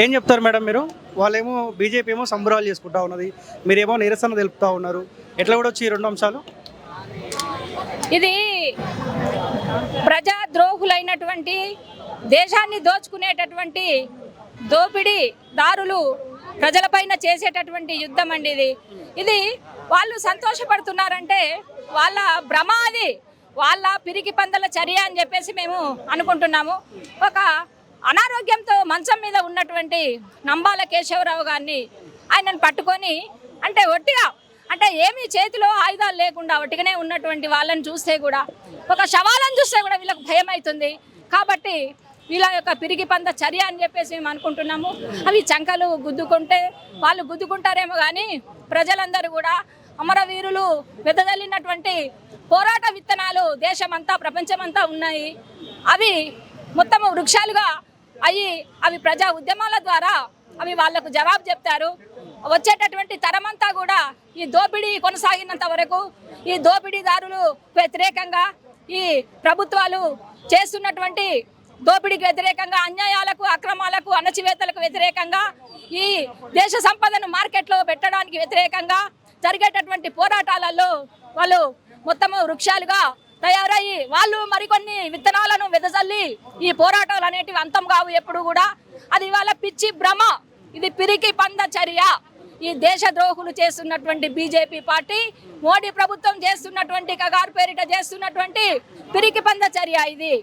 ఏం చెప్తారు మేడం మీరు? వాళ్ళేమో బీజేపీ ఏమో సంబరాలు చేసుకుంటా ఉన్నది. మీరేమో నిరసన తెలుపుతా ఉన్నారు. ఎట్లా కూడా వచ్చి రెండు అంశాలు? ఇది ప్రజా ద్రోహులైనటువంటి దేశాన్ని దోచుకునేటటువంటి దోపిడీ దారులు ప్రజలపైన చేసేటటువంటి యుద్ధం అండి ఇది. ఇది వాళ్ళు సంతోషపడుతున్నారంటే వాళ్ళ భ్రమ అది. వాళ్ళ పిరికి పందల చర్య అని చెప్పేసి మేము అనుకుంటున్నాము. ఒక అనారోగ్యంతో మంచం మీద ఉన్నటువంటి నంబాల కేశవరావు గారిని ఆయనను పట్టుకొని అంటే ఒట్టిగా అంటే ఏమీ చేతిలో ఆయుధాలు లేకుండా ఒట్టిగానే ఉన్నటువంటి వాళ్ళని చూస్తే కూడా ఒక శవాలను చూస్తే కూడా వీళ్ళకు భయం అవుతుంది కాబట్టి వీళ్ళ యొక్క పిరిగి పంద చర్య అని చెప్పేసి మేము అనుకుంటున్నాము. అవి చంకలు గుద్దుకుంటే వాళ్ళు గుద్దుకుంటారేమో కానీ ప్రజలందరూ కూడా అమరవీరులు వెదజల్లినటువంటి పోరాట విత్తనాలు దేశమంతా ప్రపంచమంతా ఉన్నాయి. అవి మొత్తము వృక్షాలుగా అవి అవి ప్రజా ఉద్యమాల ద్వారా అవి వాళ్ళకు జవాబు చెప్తారు. వచ్చేటటువంటి తరమంతా కూడా ఈ దోపిడీ కొనసాగినంత వరకు ఈ దోపిడీదారులు వ్యతిరేకంగా ఈ ప్రభుత్వాలు చేస్తున్నటువంటి దోపిడీకి వ్యతిరేకంగా అన్యాయాలకు అక్రమాలకు అణచివేతలకు వ్యతిరేకంగా ఈ దేశ సంపదను మార్కెట్లో పెట్టడానికి వ్యతిరేకంగా జరిగేటటువంటి పోరాటాలలో వాళ్ళు మొత్తము వృక్షాలుగా తయారయ్యి వాళ్ళు మరికొన్ని విత్తనాలను వెదజల్లి ఈ పోరాటాలు అనేటివి అంతం కావు ఎప్పుడు కూడా. అది ఇవాళ పిచ్చి భ్రమ. ఇది పిరికి పంద చర్య. ఈ దేశ ద్రోహులు చేస్తున్నటువంటి బీజేపీ పార్టీ మోడీ ప్రభుత్వం చేస్తున్నటువంటి కగారు పేరిట చేస్తున్నటువంటి పిరికి పంద చర్య ఇది.